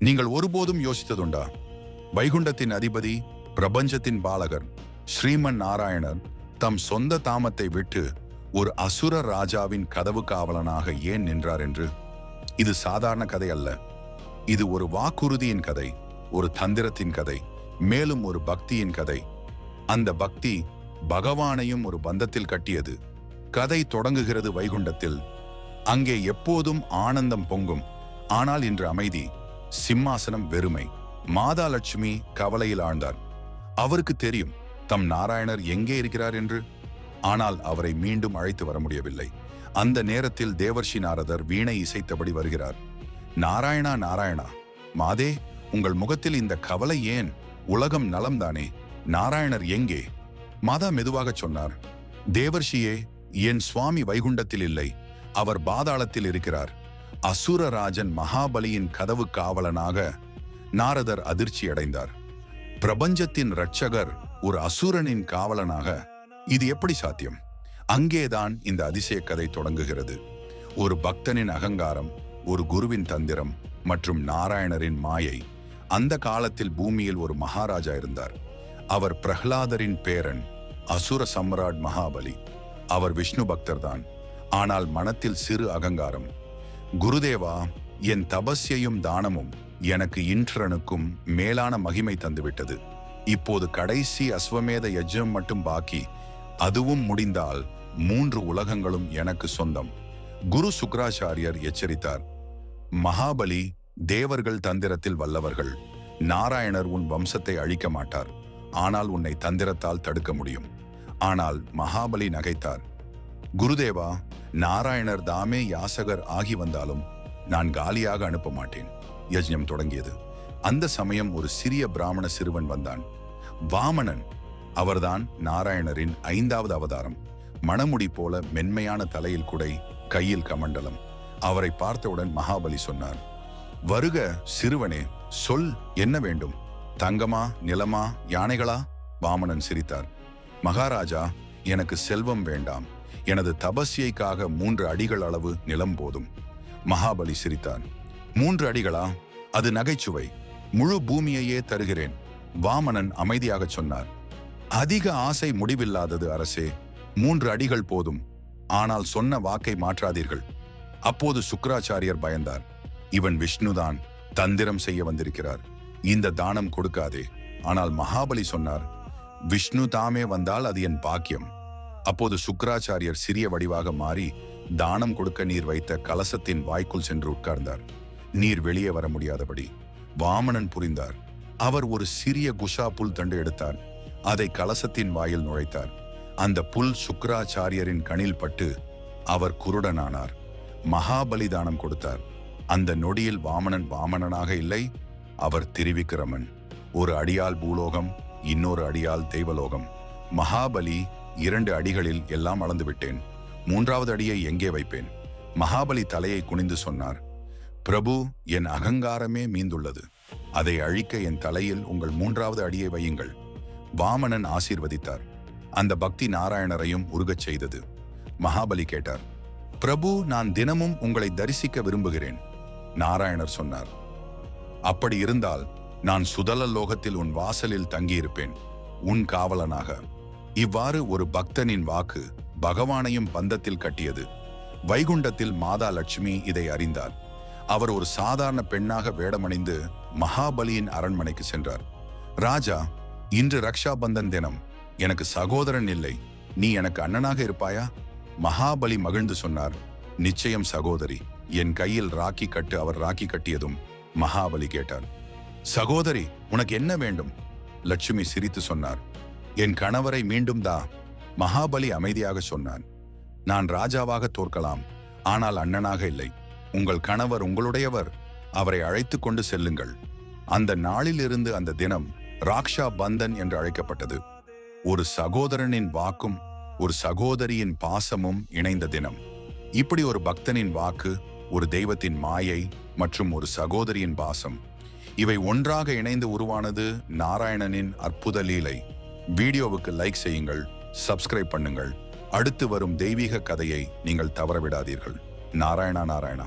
நீங்கள் ஒருபோதும் யோசித்ததுண்டா? வைகுண்டத்தின் அதிபதி பிரபஞ்சத்தின் பாலகர் ஸ்ரீமன் நாராயணர் தம் சொந்த தாமத்தை விட்டு ஒரு அசுர ராஜாவின் கதவு காவலனாக ஏன் நின்றார் என்று? இது சாதாரண கதை அல்ல. இது ஒரு வாக்குறுதியின் கதை ஒரு தந்திரத்தின் கதை மேலும் ஒரு பக்தியின் கதை. அந்த பக்தி பகவானையும் ஒரு பந்தத்தில் கட்டியது. கதை தொடங்குகிறது வைகுண்டத்தில். அங்கே எப்போதும் ஆனந்தம் பொங்கும். ஆனால் இன்று அமைதி. சிம்மாசனம் வெறுமை. மாதா லட்சுமி கவலையில் ஆழ்ந்தார். அவருக்கு தெரியும் தம் நாராயணர் எங்கே இருக்கிறார் என்று. ஆனால் அவரை மீண்டும் அழைத்து வர முடியவில்லை. அந்த நேரத்தில் தேவர்ஷி நாரதர் வீணை இசைத்தபடி வருகிறார். நாராயணா நாராயணா மாதே உங்கள் முகத்தில் இந்த கவலை ஏன்? உலகம் நலம்தானே? நாராயணர் எங்கே? மாதா மெதுவாக சொன்னார் தேவர்ஷியே என் சுவாமி வைகுண்டத்தில் இல்லை. அவர் பாதாளத்தில் இருக்கிறார். அசுரராஜன் மகாபலியின் கதவு காவலனாக நாரதர் அதிர்ச்சி அடைந்தார் பிரபஞ்சத்தின் இரட்சகர் ஒரு அசுரனின் காவலனாக இது எப்படி சாத்தியம்? அங்கேதான் இந்த அதிசய கதை தொடங்குகிறது. ஒரு பக்தனின் அகங்காரம் ஒரு குருவின் தந்திரம் மற்றும் நாராயணரின் மாயை அந்த காலத்தில் பூமியில் ஒரு மகாராஜா இருந்தார். அவர் பிரஹ்லாதரின் பேரன் அசுர சம்ராட் மகாபலி. அவர் விஷ்ணு பக்தர்தான். ஆனால் மனத்தில் சிறு அகங்காரம் குருதேவா என் தபஸ்யையும் தானமும் எனக்கு இன்றனுக்கும் மேலான மகிமை தந்துவிட்டது. இப்போது கடைசி அஸ்வமேத யஜ்ஜம் மட்டும் பாக்கி அதுவும் முடிந்தால் மூன்று உலகங்களும் எனக்கு சொந்தம். குரு சுக்ராச்சாரியர் எச்சரித்தார். மகாபலி தேவர்கள் தந்திரத்தில் வல்லவர்கள் நாராயணர் உன் வம்சத்தை அழிக்க மாட்டார். ஆனால் உன்னை தந்திரத்தால் தடுக்க முடியும். ஆனால் மகாபலி நகைத்தார். குருதேவா நாராயணர் தாமே யாசகர் ஆகி வந்தாலும் நான் காலியாக அனுப்ப மாட்டேன். யஜ்ஞம் தொடங்கியது. அந்த சமயம் ஒரு சிறிய பிராமண சிறுவன் வந்தான். வாமனன் அவர்தான் நாராயணரின் ஐந்தாவது அவதாரம். மணமுடி போல மென்மையான தலையில் குடை கையில் கமண்டலம். அவரை பார்த்தவுடன் மகாபலி சொன்னார் வருக சிறுவனே சொல் என்ன வேண்டும்? தங்கமா நிலமா யானைகளா? வாமனன் சிரித்தார் மகாராஜா எனக்கு செல்வம் வேண்டாம். எனது தபஸ்யைக்காக மூன்று அடிகள் அளவு நிலம் போதும். மகாபலி சிரித்தான். மூன்று அடிகளா? அது நகைச்சுவை. முழு பூமியையே தருகிறேன். வாமனன் அமைதியாக சொன்னார். அதிக ஆசை முடிவில்லாதது அரசே. மூன்று அடிகள் போதும். ஆனால் சொன்ன வாக்கை மாற்றாதீர்கள். அப்போது சுக்கராச்சாரியர் பயந்தார். இவன் விஷ்ணுதான். தந்திரம் செய்ய வந்திருக்கிறார். இந்த தானம் கொடுக்காதே. ஆனால் மகாபலி சொன்னார். விஷ்ணு தாமே வந்தால் அது என் பாக்கியம். அப்போது சுக்கராச்சாரியர் சிறிய வடிவாக மாறி தானம் கொடுக்க நீர் வைத்த கலசத்தின் வாய்க்குள் சென்று உட்கார்ந்தார். நீர் வெளியே வர முடியாதபடி வாமனன் புரிந்தார். அவர் ஒரு சிறிய குஷா புல் தண்டு எடுத்தார் அதை கலசத்தின் வாயில் நுழைத்தார். அந்த புல் சுக்கராச்சாரியரின் கணில் பட்டு அவர் குருடனானார். மகாபலிதானம் கொடுத்தார். அந்த நொடியில் வாமனன் வாமனனாக இல்லை அவர் திருவிக்கிரமன். ஒரு அடியால் பூலோகம் இன்னொரு அடியால் தெய்வலோகம். மகாபலி இரண்டு அடிகளில் எல்லாம் அளந்து விட்டேன் மூன்றாவது அடியை எங்கே வைப்பேன்? மகாபலி தலையை குனிந்து சொன்னார் பிரபு என் அகங்காரமே மீந்துள்ளது. அதை அழிக்க என் தலையில் உங்கள் மூன்றாவது அடியை வையுங்கள். வாமனன் ஆசீர்வதித்தார். அந்த பக்தி நாராயணரையும் உருகச் செய்தது. மகாபலி கேட்டார் பிரபு நான் தினமும் உங்களை தரிசிக்க விரும்புகிறேன். நாராயணர் சொன்னார் அப்படி இருந்தால் நான் சுதல லோகத்தில் உன் வாசலில் தங்கியிருப்பேன் உன் காவலனாக. இவ்வாறு ஒரு பக்தனின் வாக்கு பகவானையும் பந்தத்தில் கட்டியது. வைகுண்டத்தில் மாதா லட்சுமி இதை அறிந்தார். அவர் ஒரு சாதாரண பெண்ணாக வேடமணிந்து மகாபலியின் அரண்மனைக்கு சென்றார். ராஜா இன்று ரக்ஷா பந்தன் தினம். எனக்கு சகோதரன் இல்லை. நீ எனக்கு அண்ணனாக இருப்பாயா? மகாபலி மகிழ்ந்து சொன்னார். நிச்சயம் சகோதரி. என் கையில் ராக்கி கட்டு அவர் ராக்கி கட்டியதும் மகாபலி கேட்டார். சகோதரி உனக்கு என்ன வேண்டும்? லட்சுமி சிரித்து சொன்னார். என் கணவரை மீண்டும் தா மகாபலி அமைதியாக சொன்னான். நான் ராஜாவாக தோற்கலாம் ஆனால் அண்ணனாக இல்லை. உங்கள் கணவர் உங்களுடையவர். அவரை அழைத்து கொண்டு செல்லுங்கள். அந்த நாளிலிருந்து அந்த தினம் ராக்ஷா பந்தன் என்று அழைக்கப்பட்டது. ஒரு சகோதரனின் வாக்கும் ஒரு சகோதரியின் பாசமும் இணைந்த தினம். இப்படி ஒரு பக்தனின் வாக்கு ஒரு தெய்வத்தின் மாயை மற்றும் ஒரு சகோதரியின் பாசம். இவை ஒன்றாக இணைந்து உருவானது நாராயணனின் அற்புத லீலை. வீடியோவுக்கு லைக் செய்யுங்கள் சப்ஸ்கிரைப் பண்ணுங்கள். அடுத்து வரும் தெய்வீக கதையை நீங்கள் தவறவிடாதீர்கள். நாராயணா நாராயணா.